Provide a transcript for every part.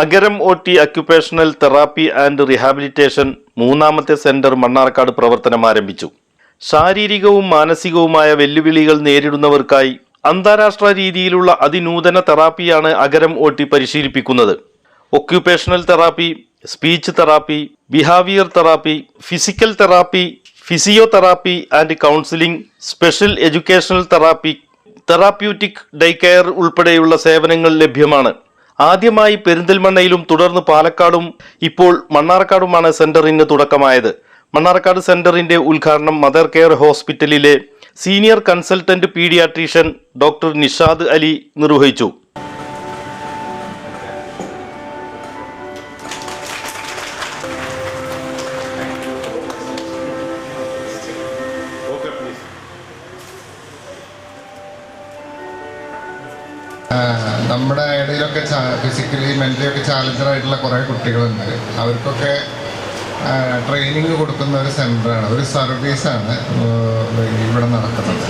Agaram O T occupational therapy and rehabilitation മൂന്നാമത്തെ centre Mannarkkad പ്രവർത്തനം ആരംഭിച്ചു. ശാരീരികവും മാനസികവുമായ വെല്ലുവിളികൾ നേരിടുന്നവർക്കായി അന്താരാഷ്ട്ര രീതിയിലുള്ള അതിനൂതന തെറാപ്പിയാണ് Agaram O T പരിശീലിപ്പിക്കുന്നത്. Occupational therapy speech therapy behaviour therapy physical therapy physiotherapy and counselling special educational therapy therapeutic day care ഉൾപ്പെടെയുള്ള സേവനങ്ങൾ ലഭ്യമാണ്. ആദ്യമായി പെരിന്തൽമണ്ണയിലും തുടർന്ന് പാലക്കാടും ഇപ്പോൾ മണ്ണാർക്കാടുമാണ് സെന്ററിന് തുടക്കമായത്. മണ്ണാർക്കാട് സെന്ററിന്റെ ഉദ്ഘാടനം മദർ കെയർ ഹോസ്പിറ്റലിലെ senior consultant paediatrician doctor Nishad Ali നിർവഹിച്ചു. ഇടയിലൊക്കെ ഫിസിക്കലി മെന്റലി ഒക്കെ ചാലഞ്ചർ ആയിട്ടുള്ള കുറേ കുട്ടികളുണ്ട്. അവർക്കൊക്കെ ട്രെയിനിങ് കൊടുക്കുന്ന ഒരു സെന്ററാണ് ഒരു സർവീസാണ് ഇവിടെ നടക്കുന്നത്.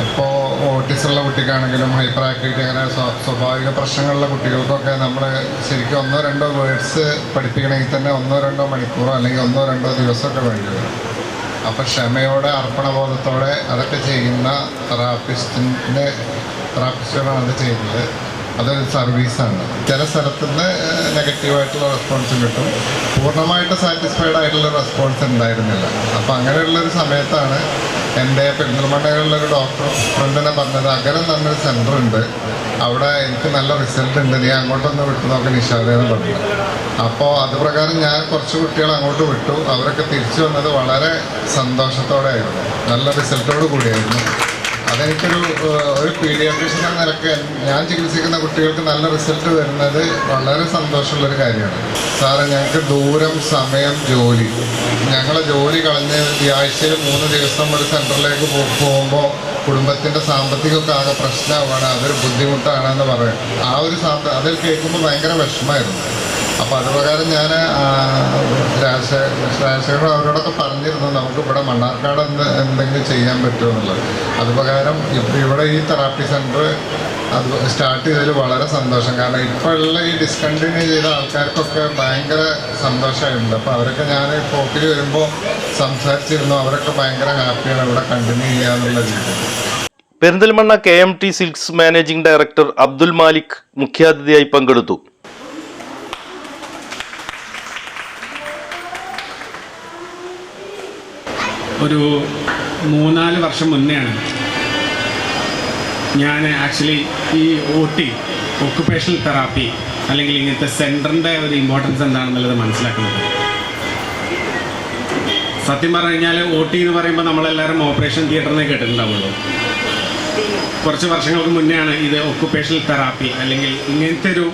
ഇപ്പോൾ ഓട്ടിസുള്ള കുട്ടിക്കാണെങ്കിലും ഹൈപ്പർ ആക്ടിവിറ്റി അങ്ങനെ സ്വ- സ്വാഭാവിക പ്രശ്നങ്ങളുള്ള കുട്ടികൾക്കൊക്കെ നമ്മൾ ശരിക്കും ഒന്നോ രണ്ടോ വേർഡ്സ് പഠിപ്പിക്കണമെങ്കിൽ തന്നെ ഒന്നോ രണ്ടോ മണിക്കൂറോ അല്ലെങ്കിൽ ഒന്നോ രണ്ടോ ദിവസമൊക്കെ വേണ്ടി വരും. അപ്പോൾ ക്ഷമയോടെ അർപ്പണബോധത്തോടെ അതൊക്കെ ചെയ്യുന്ന തെറാപ്പിസ്റ്റിന്റെ തെറാപ്പിസ്റ്റുകളാണ് അത് ചെയ്യുന്നത്. അതൊരു സർവീസാണ്. ചില സ്ഥലത്ത് നിന്ന് നെഗറ്റീവായിട്ടുള്ള റെസ്പോൺസും കിട്ടും. പൂർണമായിട്ട് സാറ്റിസ്ഫൈഡ് ആയിട്ടുള്ള റെസ്പോൺസ് ഉണ്ടായിരുന്നില്ല. അപ്പോൾ അങ്ങനെയുള്ളൊരു സമയത്താണ് എന്റെ പെരിന്തൽമണ്ണയിലുള്ളൊരു ഡോക്ടർ ഫ്രണ്ടിനെ പറഞ്ഞത് അകലം എന്നൊരു സെന്റർ ഉണ്ട്. അവിടെ എനിക്ക് നല്ല റിസൾട്ട് ഉണ്ട്. നീ അങ്ങോട്ടൊന്ന് വിട്ടു നോക്കി നിഷാദെന്ന് പറഞ്ഞു. അപ്പോൾ അത് പ്രകാരം ഞാൻ കുറച്ച് കുട്ടികൾ അങ്ങോട്ട് വിട്ടു. അവരൊക്കെ തിരിച്ചു വന്നത് വളരെ സന്തോഷത്തോടെ ആയിരുന്നു നല്ല റിസൾട്ടോട് കൂടിയായിരുന്നു. അതെനിക്കൊരു ഏഹ്, ഒരു പീഡിയാട്രീഷ്യൻ എന്ന നിലയ്ക്ക് ഞാൻ ചികിത്സിക്കുന്ന കുട്ടികൾക്ക് നല്ല റിസൾട്ട് വരുന്നത് വളരെ സന്തോഷമുള്ളൊരു കാര്യമാണ്. സാറേ ഞങ്ങൾക്ക് ദൂരം സമയം ജോലി. ഞങ്ങളെ ജോലി കളഞ്ഞ് ഈ ആഴ്ചയിൽ മൂന്ന് ദിവസം ഒരു സെന്ററിലേക്ക് പോകുമ്പോൾ കുടുംബത്തിന്റെ സാമ്പത്തികമൊക്കെ ആകെ പ്രശ്നമാണ് അതൊരു ബുദ്ധിമുട്ടാണെന്ന് പറയും. ആ ഒരു സാമ്പ അതിൽ കേൾക്കുമ്പോൾ ഭയങ്കര വിഷമമായിരുന്നു. അപ്പോൾ അത് പ്രകാരം ഞാൻ രാജശേഖരൻ അവരോടൊക്കെ പറഞ്ഞിരുന്നു നമുക്ക് ഇവിടെ മണ്ണാർക്കാട് എന്ത് എന്തെങ്കിലും ചെയ്യാൻ പറ്റുമെന്നുള്ളത് അത് പ്രകാരം ഇപ്പം ഇവിടെ ഈ തെറാപ്പി സെന്റർ അത് സ്റ്റാർട്ട് ചെയ്തതിൽ വളരെ സന്തോഷം. കാരണം ഇപ്പോൾ ഉള്ള ഈ ഡിസ്കണ്ടിന്യൂ ചെയ്ത ആൾക്കാർക്കൊക്കെ ഭയങ്കര സന്തോഷമായിട്ടുണ്ട് അപ്പോൾ അവരൊക്കെ ഞാൻ പോക്കിൽ വരുമ്പോൾ സംസാരിച്ചിരുന്നു അവരൊക്കെ ഭയങ്കര ഹാപ്പിയാണ് ഇവിടെ കണ്ടിന്യൂ ചെയ്യാന്നുള്ള രീതിയിൽ Perinthalmanna K M T silks managing director Abdul Malik മുഖ്യാതിഥിയായി പങ്കെടുത്തു. ഒരു മൂന്നാൽ വർഷം മുന്നെയാണ് ഞാൻ ആക്ച്വലി ഈ ഒ ടി ഒക്കുപേഷണൽ തെറാപ്പി അല്ലെങ്കിൽ ഇങ്ങനത്തെ സെന്ററിന്റെ ഒരു ഇമ്പോർട്ടൻസ് എന്താണെന്നുള്ളത് മനസ്സിലാക്കുന്നത്. സത്യം പറഞ്ഞു കഴിഞ്ഞാൽ ഒ ടി എന്ന് പറയുമ്പോൾ നമ്മളെല്ലാവരും ഓപ്പറേഷൻ തിയേറ്ററിനെ കേട്ടിട്ടുണ്ടാവുള്ളൂ. കുറച്ച് വർഷങ്ങൾക്ക് മുന്നെയാണ് ഇത് ഒക്കുപേഷണൽ തെറാപ്പി അല്ലെങ്കിൽ ഇങ്ങനത്തെ ഒരു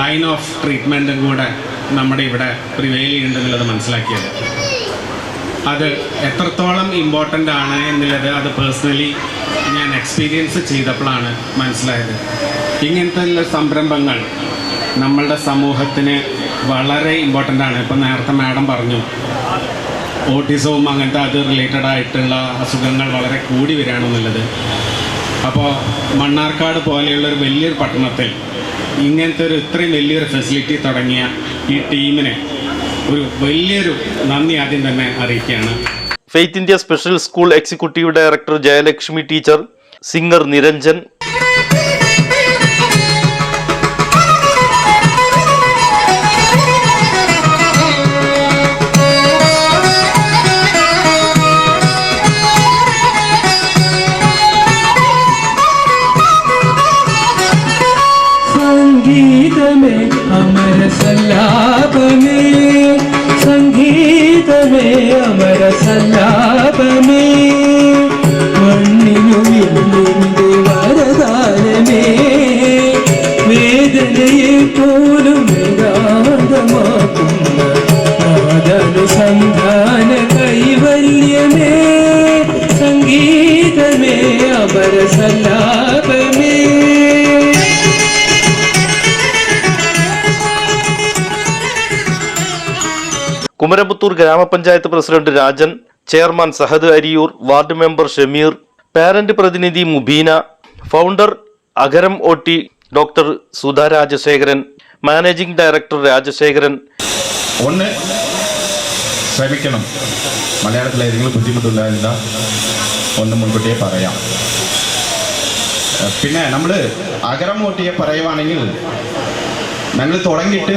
ലൈൻ ഓഫ് ട്രീറ്റ്മെന്റും കൂടെ നമ്മുടെ ഇവിടെ പ്രിവെയിൽ ചെയ്യുന്നുണ്ടെന്നുള്ളത് മനസ്സിലാക്കിയത്. അത് എത്രത്തോളം ഇമ്പോർട്ടന്റ് ആണ് എന്നുള്ളത് അത് പേഴ്സണലി ഞാൻ എക്സ്പീരിയൻസ് ചെയ്തപ്പോഴാണ് മനസ്സിലായത്. ഇങ്ങനത്തെ സംരംഭങ്ങൾ നമ്മളുടെ സമൂഹത്തിന് വളരെ ഇമ്പോർട്ടന്റ് ആണ്. ഇപ്പം നേരത്തെ മാഡം പറഞ്ഞു ഓട്ടിസവും അങ്ങനത്തെ അത് റിലേറ്റഡ് ആയിട്ടുള്ള അസുഖങ്ങൾ വളരെ കൂടി വരികയാണെന്നുള്ളത് അപ്പോൾ മണ്ണാർക്കാട് പോലെയുള്ള ഒരു വലിയൊരു പട്ടണത്തിൽ ഇങ്ങനത്തെ ഒരു ഇത്രയും വലിയൊരു ഫെസിലിറ്റി തുടങ്ങിയ ഈ ടീമിന് ഒരു വലിയൊരു നന്ദി ആദ്യം തന്നെ അറിയിക്കുകയാണ്. Faith India special school executive director Jayalakshmi teacher singer Niranjan അമര Kumaraputhur gramapanchayat president Rajan chairman Sahad Ariyur ward member Shameer parent പ്രതിനിധി Mubeena founder Agaram T doctor Sudha Rajasekharan managing director Rajasekharan. ഒന്ന് ശ്രമിക്കണം. മലയാളത്തിൽ ഏതെങ്കിലും ബുദ്ധിമുട്ടുണ്ടായില്ല ഒന്ന് മുൻകൂട്ടിയെ പറയാം. പിന്നെ നമ്മൾ അകരം ഓട്ടിയെ പറയുവാണെങ്കിൽ ഞങ്ങൾ തുടങ്ങിയിട്ട്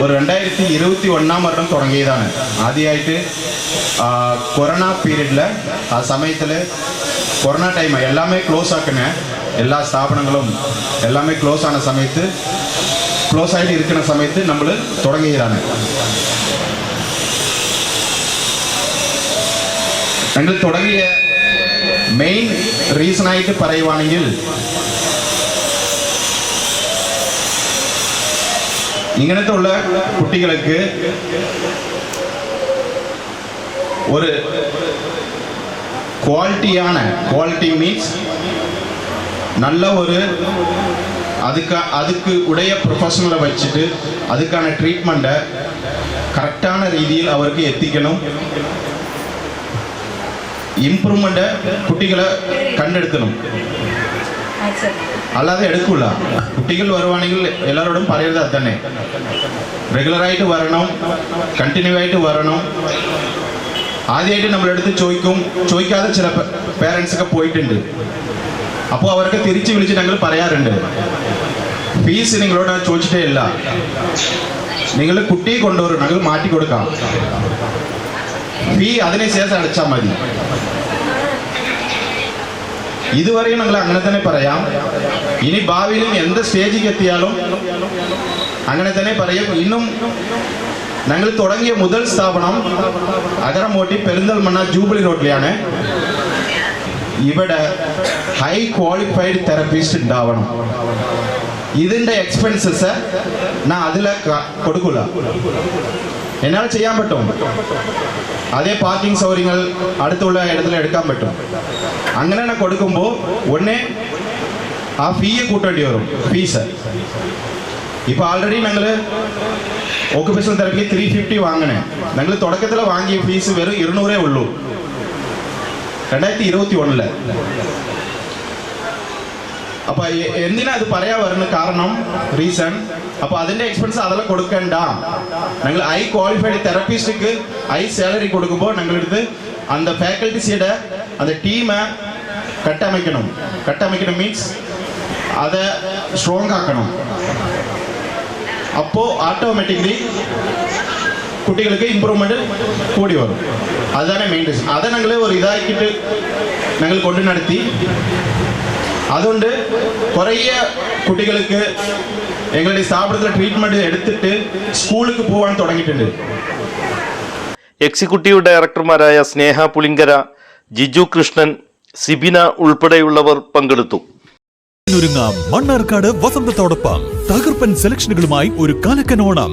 ഒരു രണ്ടായിരത്തി ഇരുപത്തി ഒന്നാം വർഷം തുടങ്ങിയതാണ് ആദ്യമായിട്ട് കൊറോണ പീരീഡിൽ ആ സമയത്തിൽ கொரோனா டைம் எல்லாமே க்ளோஸ் ஆக்குங்க எல்லா ஸ்தாபனங்களும் எல்லாமே க்ளோஸ் ஆன சமயத்து க்ளோஸ் ஆகிட்டு இருக்கிற சமயத்து நம்மள தொடங்குகிறாங்க ഞങ്ങൾ തുടങ്ങിയ മെയിൻ റീസണായിട്ട് പറയുവാണെങ്കിൽ இங்கினத்துள்ள குட்டிகளுக்கு ஒரு குவாலிட்டியான குவாலிட்டி மீன்ஸ் நல்ல ஒரு அதுக்கு அதுக்கு உடைய ப்ரொஃபஷனலை வச்சுட்டு அதுக்கான ட்ரீட்மெண்ட்டை கரெக்டான ரீதியில் அவருக்கு எத்திக்கணும். இம்ப்ரூவ்மெண்ட்டை குட்டிகளை கண்டெடுத்தணும் അല്ലാതെ എടുക്കൂല കുട്ടികൾ വരുവാണെങ്കിൽ എല്ലാവരോടും പറയുന്നത് അത് തന്നെ റെഗുലറായിട്ട് വരണം കണ്ടിന്യൂ ആയിട്ട് വരണം ആദ്യമായിട്ട് നമ്മളെടുത്ത് ചോദിക്കും ചോദിക്കാതെ ചില പേരൻസ് ഒക്കെ പോയിട്ടുണ്ട് അപ്പോൾ അവർക്ക് തിരിച്ചു വിളിച്ച് ഞങ്ങൾ പറയാറുണ്ട് ഫീസ് നിങ്ങളോട് ചോദിച്ചിട്ടേ ഇല്ല നിങ്ങൾ കുട്ടിയെ കൊണ്ടുവരും ഞങ്ങൾ മാറ്റി കൊടുക്കാം ഫീ അതിനുശേഷം അടച്ചാൽ മതി ഇതുവരെയും ഞങ്ങൾ അങ്ങനെ തന്നെ പറയാം ഇനി ഭാവിയിലും എന്ത് സ്റ്റേജിൽ എത്തിയാലും അങ്ങനെ തന്നെ പറയും ഇന്നും ഞങ്ങൾ തുടങ്ങിയ മുതൽ സ്ഥാപനം അകരമോട്ടി പെരിന്തൽമണ്ണ ജൂബിലി റോഡിലാണ് ഇവിടെ ഹൈ ക്വാളിഫൈഡ് തെറപ്പിസ്റ്റ് ഉണ്ടാവണം ഇതിന്റെ എക്സ്പെൻസസ് ഞാൻ അതിൽ കൊടുക്കില്ല എന്നാൽ ചെയ്യാൻ പറ്റും അതേ പാർക്കിംഗ് സൗകര്യങ്ങൾ അടുത്തുള്ള ഇടത്തിൽ എടുക്കാൻ പറ്റും അങ്ങനെ കൊടുക്കുമ്പോൾ ഒന്നേ ആ ഫീയെ കൂട്ടേണ്ടി വരും ഫീസ് ഇപ്പോൾ ആൾറെഡി ഞങ്ങൾ ഓക്കുപേഷണൽ തെറപ്പി ത്രീ ഫിഫ്റ്റി വാങ്ങണേ ഞങ്ങൾ തുടക്കത്തിൽ വാങ്ങിയ ഫീസ് വെറും ഇരുന്നൂറേ ഉള്ളൂ രണ്ടായിരത്തി ഇരുപത്തി ഒന്നില് അപ്പൊ എ- എന്തിനാ അത് പറയാ വരുന്ന കാരണം റീസൺ അപ്പൊ അതിന്റെ എക്സ്പെൻസ് അതെല്ലാം കൊടുക്കണ്ട ഞങ്ങൾ ഐ ക്വാളിഫൈഡ് തെറപ്പിസ്റ്റുക്ക് ഐ സാലറി കൊടുക്കുമ്പോൾ ഞങ്ങളെടുത്ത് அந்த ஃபேக்கல்டிஸோட அந்த டீமை கட்டமைக்கணும் கட்டமைக்கணும் மீன்ஸ் அதை ஸ்ட்ராங் ஆக்கணும் அப்போ ஆட்டோமேட்டிக்லி കുട്ടികൾക്ക് ഇമ്പ്രൂവ്മെന്റ് കൂടി വരും അതാണ് മെയിൻ റീസൺ അത് ഞങ്ങൾ ഒരു ഇതാക്കിയിട്ട് ഞങ്ങൾ കൊണ്ടു നടത്തി അതുകൊണ്ട് കുറേ കുട്ടികൾക്ക് ഞങ്ങളുടെ സ്ഥാപനത്തിലെ ട്രീറ്റ്മെന്റ് എടുത്തിട്ട് സ്കൂളിൽ പോകാൻ തുടങ്ങിയിട്ടുണ്ട്. എക്സിക്യൂട്ടീവ് ഡയറക്ടർമാരായ സ്നേഹ പുളിങ്കര ജിജു കൃഷ്ണൻ സിബിന ഉൾപ്പെടെയുള്ളവർ പങ്കെടുത്തു. ഒരുങ്ങാം മണ്ണാർക്കാട് വസന്തത്തോടൊപ്പം തകർപ്പൻ സെലക്ഷനുകളുമായി ഒരു കാലക്കൻ ഓണം.